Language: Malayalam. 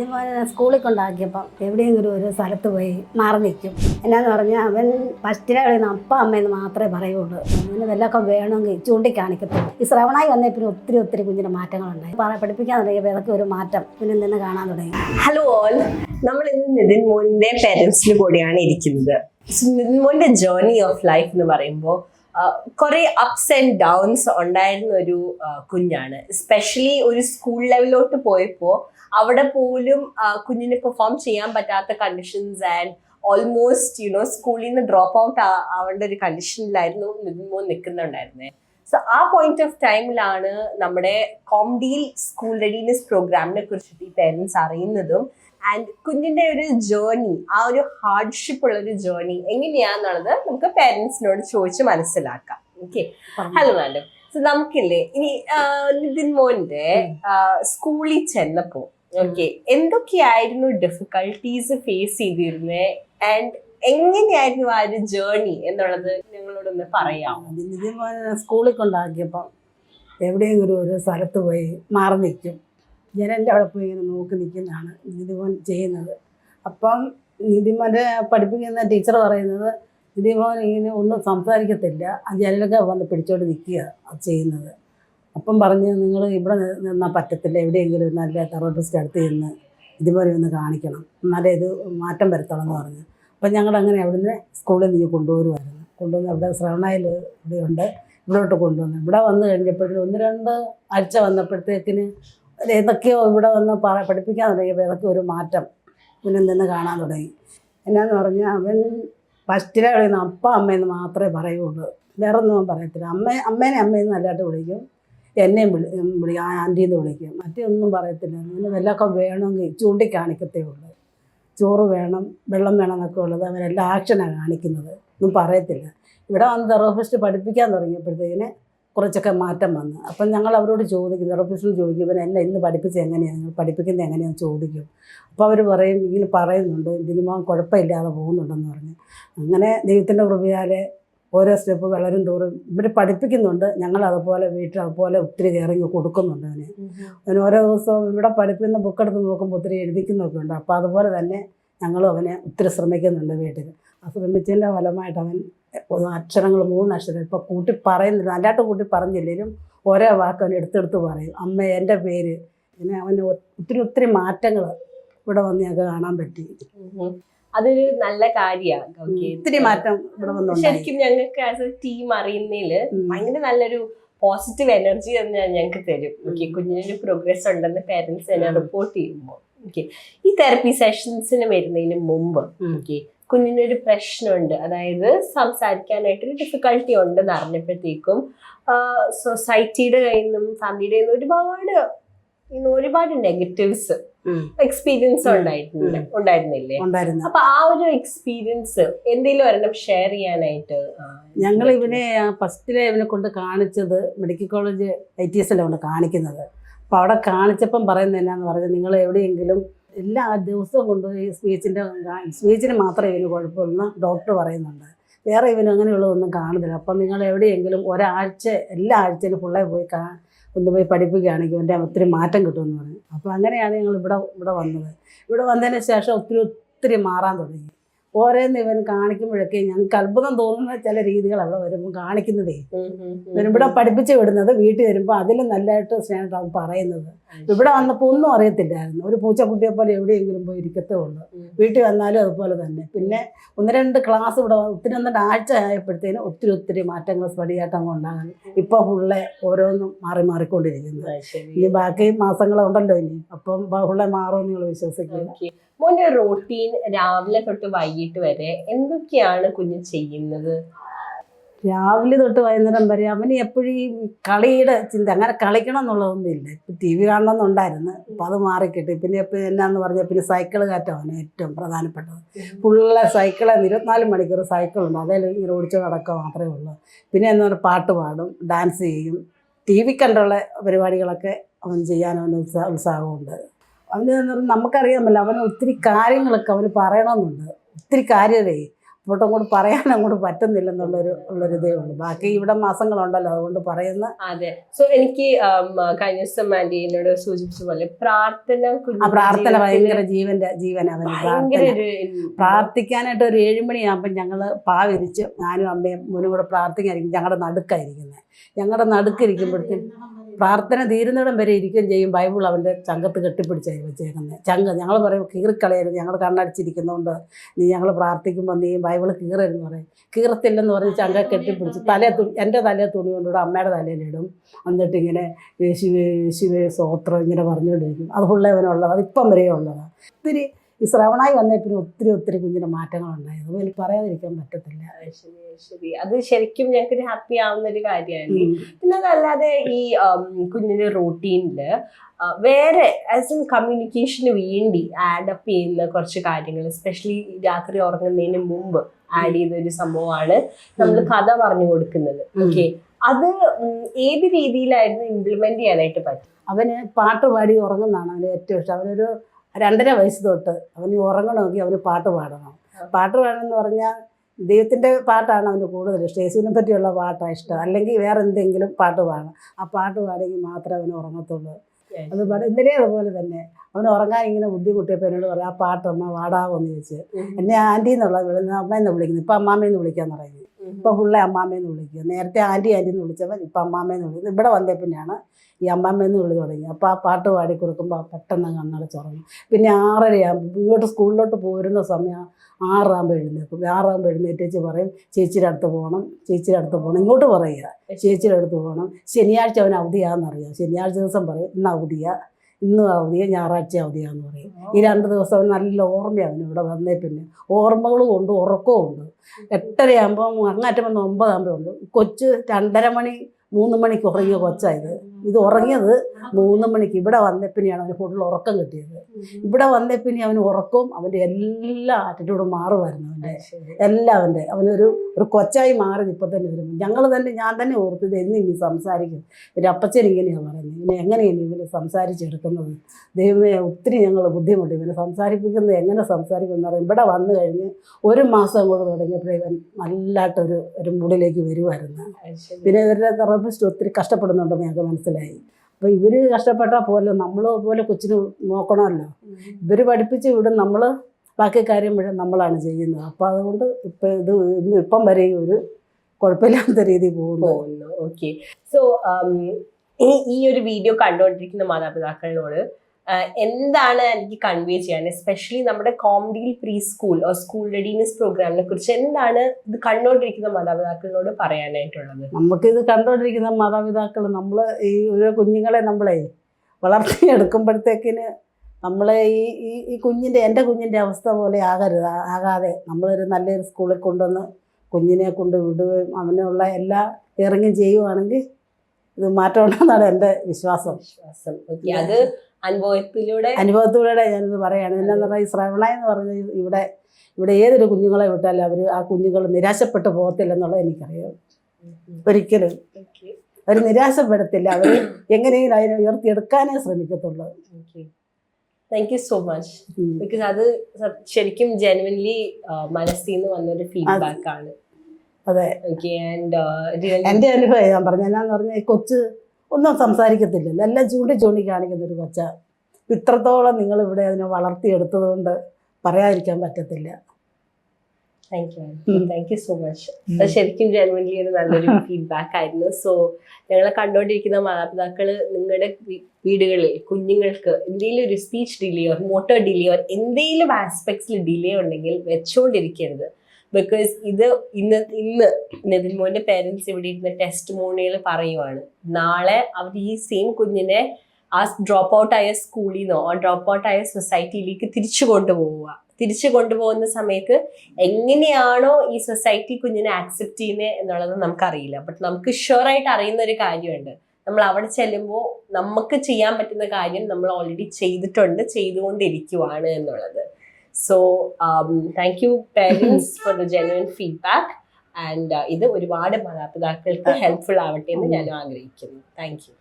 ഇതുപോലെ സ്കൂളിൽ കൊണ്ടാക്കിയപ്പം എവിടെയെങ്കിലും ഒരു സ്ഥലത്ത് പോയി മാറി നിൽക്കും. എന്നാന്ന് പറഞ്ഞാൽ അവൻ ഫസ്റ്റിലെ കളിയിൽ അപ്പ അമ്മയെന്ന് മാത്രമേ പറയുള്ളൂ. അങ്ങനെ വല്ലതൊക്കെ വേണമെങ്കിൽ ചൂണ്ടിക്കാണിക്കത്തുള്ളൂ. ഈ ശ്രവണായി വന്നേ പിന്നെ ഒത്തിരി ഒത്തിരി കുഞ്ഞിന് മാറ്റങ്ങളുണ്ടായി. പഠിപ്പിക്കാൻ തുടങ്ങിയപ്പോൾ ഇതൊക്കെ ഒരു മാറ്റം പിന്നെ നിന്ന് കാണാൻ തുടങ്ങി? ഹലോ ഓൾ നമ്മൾ ഇന്ന് നിതിൻ മോന്റെ പേരൻസിന് കൂടിയാണ് ഇരിക്കുന്നത്. നിതിൻ മോന്റെ ജേർണി ഓഫ് ലൈഫ് എന്ന് പറയുമ്പോൾ കുറേ അപ്സ് ആൻഡ് ഡൗൺസ് ഉണ്ടായിരുന്ന ഒരു കുഞ്ഞാണ്. സ്പെഷ്യലി ഒരു സ്കൂൾ ലെവലിലോട്ട് പോയപ്പോൾ അവിടെ പോലും കുഞ്ഞിനെ പെർഫോം ചെയ്യാൻ പറ്റാത്ത കണ്ടീഷൻസ് ആൻഡ് ഓൾമോസ്റ്റ് യുനോ സ്കൂളിൽ നിന്ന് ഡ്രോപ്പ് ഔട്ട് ആവേണ്ട ഒരു കണ്ടീഷനിലായിരുന്നു നിൽക്കുമ്പോൾ നിൽക്കുന്നുണ്ടായിരുന്നത് സോ ആ പോയിന്റ് ഓഫ് ടൈമിലാണ് നമ്മുടെ കോംഡിയിൽ സ്കൂൾ റെഡിനെസ് പ്രോഗ്രാമിനെ കുറിച്ചിട്ട് ഈ പേരൻസ് അറിയുന്നതും ആൻഡ് കുഞ്ഞിന്റെ ഒരു ജേർണി ആ ഒരു ഹാർഡ്ഷിപ്പ് ഉള്ള ഒരു ജേർണി എങ്ങനെയാന്നുള്ളത് നമുക്ക് പേരൻസിനോട് ചോദിച്ച് മനസ്സിലാക്കാം. ഓക്കെ ഹലോ മാഡം സോ നമുക്കില്ലേ ഇനി നിതിൻ മോന്റെ സ്കൂളിൽ ചെന്നപ്പോ ഓക്കെ എന്തൊക്കെയായിരുന്നു ഡിഫിക്കൽട്ടീസ് ഫേസ് ചെയ്തിരുന്നത് ആൻഡ് എങ്ങനെയായിരുന്നു ആ ഒരു ജേർണി എന്നുള്ളത് ഞങ്ങളോടൊന്ന് പറയാം സ്കൂളിൽ കൊണ്ടാക്കിയപ്പോൾ എവിടെയെങ്കിലും ഒരു സ്ഥലത്ത് പോയി മാറി നിൽക്കും. ജനന്റെ അവിടെ പോയി ഇങ്ങനെ നോക്കി നിൽക്കുന്നതാണ് നിധിമോൻ ചെയ്യുന്നത്. അപ്പം നിധിമോന്റെ പഠിപ്പിക്കുന്ന ടീച്ചർ പറയുന്നത് നിധിമോൻ ഇങ്ങനെ ഒന്നും സംസാരിക്കത്തില്ല. ആ ജനലൊക്കെ വന്ന് പിടിച്ചോണ്ട് നിൽക്കുക അത് ചെയ്യുന്നത്. അപ്പം പറഞ്ഞ് നിങ്ങൾ ഇവിടെ നിന്നാൽ പറ്റത്തില്ല. എവിടെയെങ്കിലും നല്ല തെറപ്പിസ്റ്റ് അടുത്ത് ചെന്ന് ഇതുപോലെ ഒന്ന് കാണിക്കണം. എന്നാലേ ഇത് മാറ്റം വരുത്തണം എന്ന് പറഞ്ഞു. അപ്പം ഞങ്ങൾ അങ്ങനെ അവിടുന്ന് സ്കൂളിൽ നിന്ന് കൊണ്ടുവരുമായിരുന്നു കൊണ്ടുവന്ന് അവിടെ ശ്രവണയിൽ ഇവിടെയുണ്ട് ഇവിടോട്ട് കൊണ്ടുവന്നു. ഇവിടെ വന്നു കഴിഞ്ഞപ്പോഴത്തേക്കും ഒന്ന് രണ്ട് ആഴ്ച വന്നപ്പോഴത്തേക്കിന് ഏതൊക്കെയോ ഇവിടെ വന്ന് പറ പഠിപ്പിക്കാൻ തുടങ്ങിയപ്പോൾ ഏതൊക്കെ ഒരു മാറ്റം പിന്നെ നിന്ന് കാണാൻ തുടങ്ങി. എന്നാന്ന് പറഞ്ഞാൽ അവൻ ഫസ്റ്റിലെ കളിയുന്ന അപ്പ അമ്മയെന്ന് മാത്രമേ പറയുള്ളൂ. വേറൊന്നും പറയത്തില്ല. അമ്മ അമ്മേനെ അമ്മയെന്ന് നല്ലതായിട്ട് വിളിക്കും. എന്നെയും വിളി വിളി ആ ആന്റീന്ന് വിളിക്കും. മറ്റേ ഒന്നും പറയത്തില്ല. അങ്ങനെ വല്ലതൊക്കെ വേണമെങ്കിൽ ചൂണ്ടിക്കാണിക്കത്തേ ഉള്ളൂ. ചോറ് വേണം വെള്ളം വേണം എന്നൊക്കെ ഉള്ളത് അവരെല്ലാം ആക്ഷനാണ് കാണിക്കുന്നത്. ഒന്നും പറയത്തില്ല. ഇവിടെ വന്ന് തെറോഫിസ്റ്റ് പഠിപ്പിക്കാൻ തുടങ്ങിയപ്പോഴത്തേക്കിന് കുറച്ചൊക്കെ മാറ്റം വന്നു. അപ്പം ഞങ്ങൾ അവരോട് ചോദിക്കും തെറപ്പിസ്റ്റിന് ചോദിക്കും ഇവൻ എന്നെ ഇന്ന് പഠിപ്പിച്ച് എങ്ങനെയാണ് നിങ്ങൾ പഠിപ്പിക്കുന്നത് എങ്ങനെയാണെന്ന് ചോദിക്കും. അപ്പോൾ അവർ പറയും ഇങ്ങനെ പറയുന്നുണ്ട്. ഇതിനുമാൻ കുഴപ്പമില്ലാതെ പോകുന്നുണ്ടെന്ന് പറഞ്ഞു. അങ്ങനെ ദൈവത്തിന്റെ കൃപയാലെ ഓരോ സ്റ്റെപ്പ് വളരും തോറും ഇവർ പഠിപ്പിക്കുന്നുണ്ട്. ഞങ്ങൾ അതുപോലെ വീട്ടിൽ അതുപോലെ ഒത്തിരി കയറിങ്ങ് കൊടുക്കുന്നുണ്ട് അവന്. അവന് ഓരോ ദിവസവും ഇവിടെ പഠിപ്പിക്കുന്ന ബുക്ക് എടുത്ത് നോക്കുമ്പോൾ ഒത്തിരി എഴുതിക്കുന്നൊക്കെ ഉണ്ട്. അപ്പോൾ അതുപോലെ തന്നെ ഞങ്ങളും അവനെ ഒത്തിരി ശ്രമിക്കുന്നുണ്ട് വീട്ടിൽ. ആ ശ്രമിച്ചതിന്റെ ഫലമായിട്ട് അവൻ അക്ഷരങ്ങൾ മൂന്ന് അക്ഷരം ഇപ്പോൾ കൂട്ടി പറയുന്നില്ല. നല്ലതായിട്ട് കൂട്ടി പറഞ്ഞില്ലെങ്കിലും ഓരോ വാക്ക് അവൻ എടുത്തെടുത്ത് പറയും. അമ്മ എന്റെ പേര്. പിന്നെ അവന് ഒത്തിരി ഒത്തിരി മാറ്റങ്ങൾ ഇവിടെ വന്ന് ഞങ്ങൾക്ക് കാണാൻ പറ്റി. അതൊരു നല്ല കാര്യമാണ് ഒത്തിരി മാറ്റം ശരിക്കും ഞങ്ങൾക്ക് ആസ് എ ടീം അറിയുന്നതിൽ. ഭയങ്കര നല്ലൊരു പോസിറ്റീവ് എനർജി തന്നെ ഞങ്ങൾക്ക് തരും. ഓക്കെ കുഞ്ഞിനൊരു പ്രോഗ്രസ് ഉണ്ടെന്ന് പേരൻസ് തന്നെ റിപ്പോർട്ട് ചെയ്യുമ്പോൾ. ഓക്കെ ഈ തെറപ്പി സെഷൻസിന് വരുന്നതിന് മുമ്പ്. ഓക്കെ കുഞ്ഞിനൊരു പ്രശ്നമുണ്ട്. അതായത് സംസാരിക്കാനായിട്ടൊരു ഡിഫിക്കൽട്ടി ഉണ്ടെന്ന് അറിഞ്ഞപ്പോഴത്തേക്കും സൊസൈറ്റിയുടെ കയ്യിൽ നിന്നും ഫാമിലിയുടെ കയ്യിൽ നിന്നും ഒരുപാട് ഒരുപാട് നെഗറ്റീവ്സ് എക്സ്പീരിയൻസ് ഉണ്ടായിട്ടുണ്ട്. ഉണ്ടായിരുന്നില്ലേ? ഉണ്ടായിരുന്നു. അപ്പൊ ആ ഒരു എക്സ്പീരിയൻസ് എന്തെങ്കിലും ഒരെണ്ണം ഷെയർ ചെയ്യാനായിട്ട് ഞങ്ങൾ ഇവനെ ഫസ്റ്റിലെ ഇവനെ കൊണ്ട് കാണിച്ചത് medical college I T S കൊണ്ട് കാണിക്കുന്നത്. അപ്പൊ അവിടെ കാണിച്ചപ്പം പറയുന്നത് എന്നാന്ന് പറഞ്ഞത് നിങ്ങൾ എവിടെയെങ്കിലും എല്ലാ ദിവസവും കൊണ്ടുപോയി സ്പീച്ചിന്റെ സ്പീച്ചിന് മാത്രമേ ഇവന് കുഴപ്പമുള്ളൂ ഡോക്ടർ പറയുന്നുണ്ട്. വേറെ ഇവന് അങ്ങനെയുള്ളതൊന്നും കാണുന്നില്ല. അപ്പം നിങ്ങൾ എവിടെയെങ്കിലും ഒരാഴ്ച എല്ലാ ആഴ്ചയിലും ഫുള്ളായി പോയി കാ ഒന്ന് പോയി പഠിപ്പിക്കുകയാണെങ്കിൽ എന്റെ ഒത്തിരി മാറ്റം കിട്ടുമെന്ന് പറഞ്ഞു. അപ്പോൾ അങ്ങനെയാണ് ഞങ്ങൾ ഇവിടെ ഇവിടെ വന്നത്. ഇവിടെ വന്നതിന് ശേഷം ഒത്തിരി ഒത്തിരി മാറാൻ തുടങ്ങി. ഓരോന്ന് ഇവൻ കാണിക്കുമ്പോഴൊക്കെ ഞങ്ങൾക്ക് അത്ഭുതം തോന്നുന്ന ചില രീതികൾ അവിടെ വരുമ്പോൾ കാണിക്കുന്നതേ. ഇവിടെ പഠിപ്പിച്ച് വിടുന്നത് വീട്ടിൽ വരുമ്പോൾ അതിലും നല്ലതായിട്ട് സ്നേഹം പറയുന്നത്. ഇവിടെ വന്നപ്പോൾ ഒന്നും അറിയത്തില്ലായിരുന്നു. ഒരു പൂച്ചക്കുട്ടിയെ പോലെ എവിടെയെങ്കിലും പോയി ഇരിക്കത്തേ ഉള്ളൂ. വീട്ടിൽ വന്നാലും അതുപോലെ തന്നെ. പിന്നെ ഒന്ന് രണ്ട് ക്ലാസ് ഇവിടെ ഒത്തിരി ഒന്നിട്ട് ആഴ്ച ആയപ്പോഴത്തേനും ഒത്തിരി ഒത്തിരി മാറ്റങ്ങൾ സ്പടിയായിട്ട് അങ്ങ് ഉണ്ടാകാൻ ഫുള്ളെ ഓരോന്നും മാറി മാറിക്കൊണ്ടിരിക്കുന്നു. ഇനി ബാക്കി മാസങ്ങളുണ്ടല്ലോ ഇനി. അപ്പം ഫുള്ളെ മാറുമെന്ന് നിങ്ങൾ വിശ്വസിക്കുക മോന്റെ മോന്റെ റൂട്ടീൻ രാവിലെ തൊട്ട് വൈകിട്ട് വരെ എന്തൊക്കെയാണ് കുഞ്ഞ് ചെയ്യുന്നത്? രാവിലെ തൊട്ട് വൈകുന്നേരം വരെ അവന് എപ്പോഴും ഈ കളിയുടെ ചിന്ത അങ്ങനെ കളിക്കണം എന്നുള്ളതൊന്നും ഇല്ല ഇപ്പം ടി വി കാണണമെന്നുണ്ടായിരുന്നു. അപ്പം അത് മാറിക്കിട്ടി. പിന്നെ ഇപ്പം എന്നാന്ന് പറഞ്ഞാൽ പിന്നെ സൈക്കിൾ കയറ്റമാണ് ഏറ്റവും പ്രധാനപ്പെട്ടത്. ഫുള്ള് സൈക്കിളെ ഇരുപത്തിനാല് മണിക്കൂർ സൈക്കിളുണ്ട് അതേ ഇങ്ങനെ ഓടിച്ച് നടക്കുക മാത്രമേ ഉള്ളൂ. പിന്നെ എന്ന് പറഞ്ഞാൽ പാട്ട് പാടും ഡാൻസ് ചെയ്യും. ടി വി കണ്ടുള്ള പരിപാടികളൊക്കെ അവൻ ചെയ്യാൻ അവന് ഉത്സാഹ ഉത്സാഹമുണ്ട്. അവന് നമുക്കറിയാമല്ലോ അവന് ഒത്തിരി കാര്യങ്ങളൊക്കെ അവന് പറയണമെന്നുണ്ട്. ഒത്തിരി കാര്യമേ അപ്പോട്ടും അങ്ങോട്ട് പറയാൻ അങ്ങോട്ട് പറ്റുന്നില്ലെന്നുള്ളൊരു ഉള്ളൊരു ഇതേ ഉള്ളൂ. ബാക്കി ഇവിടെ മാസങ്ങളുണ്ടല്ലോ അതുകൊണ്ട് പറയുന്ന അതെ. സോ എനിക്ക് കഴിഞ്ഞ ദിവസം ആന്റി എന്നോട് സൂചിപ്പിച്ച പോലെ പ്രാർത്ഥന പ്രാർത്ഥന ഭയങ്കര ജീവന്റെ ഒരു പ്രാർത്ഥിക്കാനായിട്ട് ഒരു ഏഴുമണിയാകുമ്പോൾ ഞങ്ങൾ പാവിരിച്ച് ഞാനും അമ്മയും മോനും കൂടെ പ്രാർത്ഥിക്കായിരിക്കും ഞങ്ങളുടെ നടുക്കായിരിക്കുന്നത് ഞങ്ങളുടെ നടുക്കിരിക്കുമ്പോഴത്തേക്കും പ്രാർത്ഥന തീരുന്നിടം വരെ ഇരിക്കുകയും ചെയ്യും. ബൈബിൾ അവന്റെ ചങ്കത്ത് കെട്ടിപ്പിടിച്ചായി വെച്ചേക്കുന്നത് ചങ്ക ഞങ്ങൾ പറയും കീറിക്കളയരുത് ഞങ്ങൾ കണ്ണടിച്ചിരിക്കുന്നതുകൊണ്ട് നീ ഞങ്ങൾ പ്രാർത്ഥിക്കുമ്പോൾ നീ ബൈബിൾ കീറരുതെന്ന് പറയും. കീറത്തില്ലെന്ന് പറഞ്ഞ് ചങ്ക കെട്ടിപ്പിടിച്ച് തലേ തുണി എന്റെ തലേ തുണി കൊണ്ടിടും അമ്മയുടെ തലയിലിടും എന്നിട്ട് ഇങ്ങനെ യേശുവേ യേശുവേ സ്വോത്രം ഇങ്ങനെ പറഞ്ഞുകൊണ്ടിരിക്കും. അത് ഉള്ളവനുള്ളത് അത് ഇപ്പം വരെയും ഉള്ളതാണ് ഒത്തിരി ഈ ശ്രവണായി വന്നേ പിന്നെ ഒത്തിരി ഒത്തിരി കുഞ്ഞിന് മാറ്റങ്ങളുണ്ടായത് എനിക്ക് പറയാതിരിക്കാൻ പറ്റത്തില്ല. ശരി ശരി. അത് ശരിക്കും ഞങ്ങൾക്ക് ഹാപ്പി ആവുന്ന ഒരു കാര്യമാണ് പിന്നെ അതല്ലാതെ ഈ കുഞ്ഞിന്റെ റൂട്ടീനിൽ വേറെ ആസ് ഇൻ കമ്മ്യൂണിക്കേഷന് വേണ്ടി ആഡപ്പ് അപ്പ് ചെയ്യുന്ന കുറച്ച് കാര്യങ്ങൾ എസ്പെഷ്യലി രാത്രി ഉറങ്ങുന്നതിന് മുമ്പ് ആഡ് ചെയ്ത ഒരു സംഭവമാണ് നമ്മൾ കഥ പറഞ്ഞു കൊടുക്കുന്നത്. ഓക്കെ അത് ഏത് രീതിയിലായിരുന്നു ഇംപ്ലിമെന്റ് ചെയ്യാനായിട്ട് പറ്റും? അവന് പാട്ട് പാടി ഉറങ്ങുന്നതാണ് അവന് ഏറ്റവും ഇഷ്ടം. അവനൊരു രണ്ടര വയസ്സ് തൊട്ട് അവന് ഉറങ്ങണമെങ്കിൽ അവന് പാട്ട് പാടണം. പാട്ട് പാടണം എന്ന് പറഞ്ഞാൽ ദൈവത്തിന്റെ പാട്ടാണ് അവന് കൂടുതൽ ഇഷ്ടം. യേശുവിനെ പറ്റിയുള്ള പാട്ടാണ് ഇഷ്ടം. അല്ലെങ്കിൽ വേറെ എന്തെങ്കിലും പാട്ട് പാടണം. ആ പാട്ട് പാടിയെങ്കിൽ മാത്രമേ അവന് ഉറങ്ങത്തുള്ളൂ. അത് പാട്. ഇന്നലെ അതുപോലെ തന്നെ അവൻ ഉറങ്ങാൻ ഇങ്ങനെ ബുദ്ധിമുട്ടിയപ്പോൾ എന്നോട് പറയാം ആ പാട്ടമ്മ പാടാവോ? എന്ന് ചോദിച്ച്. എന്നെ ആന്റി എന്നുള്ള വിളിക്കുന്നത് അമ്മയെന്ന് വിളിക്കുന്നു. ഇപ്പം അമ്മാമ്മയെന്ന് വിളിക്കാൻ തുടങ്ങി. ഇപ്പം ഫുള്ളെ അമ്മാമ്മയെന്ന് വിളിക്കുക നേരത്തെ ആന്റി ആന്റി എന്ന് വിളിച്ചവൻ ഇപ്പം അമ്മാമ്മയെന്ന് വിളിക്കുന്നത് ഇവിടെ വന്നേ പിന്നെയാണ് ഈ അമ്മാമ്മയെന്ന് വിളി തുടങ്ങി. അപ്പോൾ ആ പാട്ട് പാടി കൊടുക്കുമ്പോൾ പെട്ടെന്ന് കണ്ണടച്ചുറങ്ങും പിന്നെ ആറരയാകുമ്പോൾ ഇങ്ങോട്ട് സ്കൂളിലോട്ട് പോരുന്ന സമയം ആറാകുമ്പോൾ എഴുന്നേക്കും ആറാകുമ്പോൾ എഴുന്നേറ്റേച്ച് പറയും ചേച്ചിയുടെ അടുത്ത് പോകണം ചേച്ചിയുടെ അടുത്ത് പോകണം. ഇങ്ങോട്ട് പറയുക ചേച്ചിയുടെ അടുത്ത് പോകണം. ശനിയാഴ്ച അവൻ അവധിയാണെന്നറിയാം. ശനിയാഴ്ച ദിവസം പറയും ഇന്ന് അവധിയാ. ഇന്ന് അവധിയാ ഞായറാഴ്ച അവധിയാന്ന് പറയും. ഈ രണ്ട് ദിവസം നല്ല ഓർമ്മയാണ് ഇവിടെ വന്നേ പിന്നെ. ഓർമ്മകളും ഉണ്ട് ഉറക്കവും ഉണ്ട്. എട്ടരയാകുമ്പോൾ അങ്ങാറ്റം വന്ന് ഒമ്പതാകുമ്പോൾ ഉണ്ട് കൊച്ച് രണ്ടര മണി മൂന്ന് മണിക്ക് ഉറങ്ങിയ കൊച്ചായത് ഇത്. ഉറങ്ങിയത് മൂന്ന് മണിക്ക്. ഇവിടെ വന്നപ്പിനെയാണ് അവന് കൂടുതൽ ഉറക്കം കിട്ടിയത്. ഇവിടെ വന്നേ പിന്നെ അവന് ഉറക്കവും അവന്റെ എല്ലാ ആറ്റിറ്റ്യൂഡും മാറുമായിരുന്നു അവന്റെ എല്ലാം അവന്റെ അവനൊരു ഒരു കൊച്ചായി മാറി ഇപ്പം തന്നെ വരുമ്പോൾ ഞങ്ങൾ തന്നെ ഞാൻ തന്നെ ഓർത്ത് ഇത് എന്ന് ഇനി സംസാരിക്കും. പിന്നെ അപ്പച്ചൻ ഇങ്ങനെയാണ് പറയുന്നത്. ഇവനെ എങ്ങനെയാണ് ഇവനെ സംസാരിച്ചെടുക്കുന്നത്? ദൈവമേ ഒത്തിരി ഞങ്ങൾ ബുദ്ധിമുട്ട്. ഇവനെ സംസാരിപ്പിക്കുന്നത് എങ്ങനെ സംസാരിക്കുമെന്ന് പറയും ഇവിടെ വന്നു കഴിഞ്ഞ് ഒരു മാസം കൂടെ തുടങ്ങിയപ്പോഴേ ഇവൻ നല്ലതായിട്ടൊരു ഒരു മൂഡിലേക്ക് വരുമായിരുന്നു പിന്നെ ഇവരുടെ തെറപ്പിസ്റ്റ് ഒത്തിരി കഷ്ടപ്പെടുന്നുണ്ടെന്ന് ഞങ്ങൾക്ക് മനസ്സിലായി. അപ്പോൾ ഇവർ കഷ്ടപ്പെട്ടാൽ പോലെ നമ്മൾ പോലെ കൊച്ചിന് നോക്കണമല്ലോ. ഇവർ പഠിപ്പിച്ച് വിടും നമ്മൾ ബാക്കി കാര്യം മുഴുവൻ നമ്മളാണ് ചെയ്യുന്നത്. അപ്പോൾ അതുകൊണ്ട് ഇപ്പം ഇത് ഇന്ന് ഇപ്പം വരെ ഒരു കുഴപ്പമില്ലാത്ത രീതിയിൽ പോകുന്നു. ഓക്കെ സോ ഈ ഒരു വീഡിയോ കണ്ടുകൊണ്ടിരിക്കുന്ന മാതാപിതാക്കളോട് എന്താണ് എനിക്ക് കൺവേ ചെയ്യാൻ? എസ്പെഷ്യലി നമ്മുടെ കോമഡിയിൽ പ്രീ സ്കൂൾ സ്കൂൾ റെഡിനെസ് പ്രോഗ്രാമിനെ കുറിച്ച് എന്താണ് ഇത് കണ്ടുകൊണ്ടിരിക്കുന്ന മാതാപിതാക്കളോട് പറയാനായിട്ടുള്ളത്? നമുക്കിത് കണ്ടുകൊണ്ടിരിക്കുന്ന മാതാപിതാക്കൾ നമ്മൾ ഈ ഒരു കുഞ്ഞുങ്ങളെ നമ്മളെ വളർത്തിയെടുക്കുമ്പോഴത്തേക്കിന് നമ്മളെ ഈ ഈ ഈ കുഞ്ഞിന്റെ എന്റെ കുഞ്ഞിന്റെ അവസ്ഥ പോലെ ആകരുത് ആകാതെ നമ്മളൊരു നല്ലൊരു സ്കൂളിൽ കൊണ്ടുവന്ന് കുഞ്ഞിനെ കൊണ്ട് വിടുകയും അവനുള്ള എല്ലാ കെയറിങ്ങും ചെയ്യുവാണെങ്കിൽ ഇത് മാറ്റം ഉണ്ടെന്നാണ് എന്റെ വിശ്വാസം. വിശ്വാസം. ഓക്കെ അത് അനുഭവത്തിലൂടെ അനുഭവത്തിലൂടെ ഞാനിത് പറയാണ്. എന്നാന്ന് പറഞ്ഞാൽ ഈ ശ്രവണ എന്ന് പറഞ്ഞ ഇവിടെ ഇവിടെ ഏതൊരു കുഞ്ഞുങ്ങളെ വിട്ടാലും അവർ ആ കുഞ്ഞുങ്ങൾ നിരാശപ്പെട്ടു പോകത്തില്ലെന്നുള്ളത് എനിക്കറിയാം. ഒരിക്കലും. അവർ നിരാശപ്പെടത്തില്ല. അവർ എങ്ങനെയും അതിനെ ഉയർത്തിയെടുക്കാനേ ശ്രമിക്കത്തുള്ളൂ. Thank you so much because അത് ശരിക്കും ജെനുവൻലി മനസ്സിൽ നിന്ന് വന്നൊരു ഫീഡ്ബാക്ക് ആണ്. അതെ. എന്റെ ആൻഡ് എന്റെ അനുഭവം ഞാൻ പറഞ്ഞു എന്നാന്ന് പറഞ്ഞാൽ കൊച്ച് ഒന്നും സംസാരിക്കത്തില്ലല്ലോ. എല്ലാം ചൂണ്ടി ചൂണ്ടി കാണിക്കുന്ന ഒരു കൊച്ച. ഇത്രത്തോളം നിങ്ങൾ ഇവിടെ അതിനെ വളർത്തിയെടുത്തത് കൊണ്ട് പറയാതിരിക്കാൻ പറ്റത്തില്ല. Thank you. Thank you so much അത് ശരിക്കും ജെനുവൻലി ഒരു നല്ലൊരു ഫീഡ്ബാക്ക് ആയിരുന്നു. സോ ഞങ്ങളെ കണ്ടുകൊണ്ടിരിക്കുന്ന മാതാപിതാക്കൾ നിങ്ങളുടെ വീടുകളിൽ കുഞ്ഞുങ്ങൾക്ക് എന്തെങ്കിലും ഒരു സ്പീച്ച് ഡിലെയോ മോട്ടോർ ഓർ എന്തെങ്കിലും ആസ്പെക്ട്സിൽ ഡിലേ ഉണ്ടെങ്കിൽ വെച്ചുകൊണ്ടിരിക്കരുത് ബിക്കോസ് ഇത് ഇന്ന് ഇന്ന് നിതിൻ മോന്റെ പേരൻസ് ഇവിടെ ഇരുന്ന് ടെസ്റ്റ് മോണിയിൽ പറയുവാണ്. നാളെ അവർ ഈ സെയിം കുഞ്ഞിനെ ആ ഡ്രോപ്പ് ഔട്ട് ആയ സ്കൂളിൽ നിന്നോ ആ ഡ്രോപ്പ് ഔട്ട് ആയ സൊസൈറ്റിയിലേക്ക് തിരിച്ചു കൊണ്ടുപോവുക. തിരിച്ചു കൊണ്ടുപോകുന്ന സമയത്ത് എങ്ങനെയാണോ ഈ സൊസൈറ്റി കുഞ്ഞിനെ ആക്സെപ്റ്റ് ചെയ്യുന്നത് എന്നുള്ളത് നമുക്കറിയില്ല. ബട്ട് നമുക്ക് ഷുവറായിട്ട് അറിയുന്ന ഒരു കാര്യമുണ്ട്. നമ്മൾ അവിടെ ചെല്ലുമ്പോൾ നമുക്ക് ചെയ്യാൻ പറ്റുന്ന കാര്യം നമ്മൾ ഓൾറെഡി ചെയ്തിട്ടുണ്ട് ചെയ്തുകൊണ്ടിരിക്കുവാണ് എന്നുള്ളത്. So thank you parents for the genuine feedback and ഇത് ഒരുപാട് മാതാപിതാക്കൾക്ക് ഹെൽപ്ഫുൾ ആവട്ടെ എന്ന് ഞാനും ആഗ്രഹിക്കുന്നു. Thank you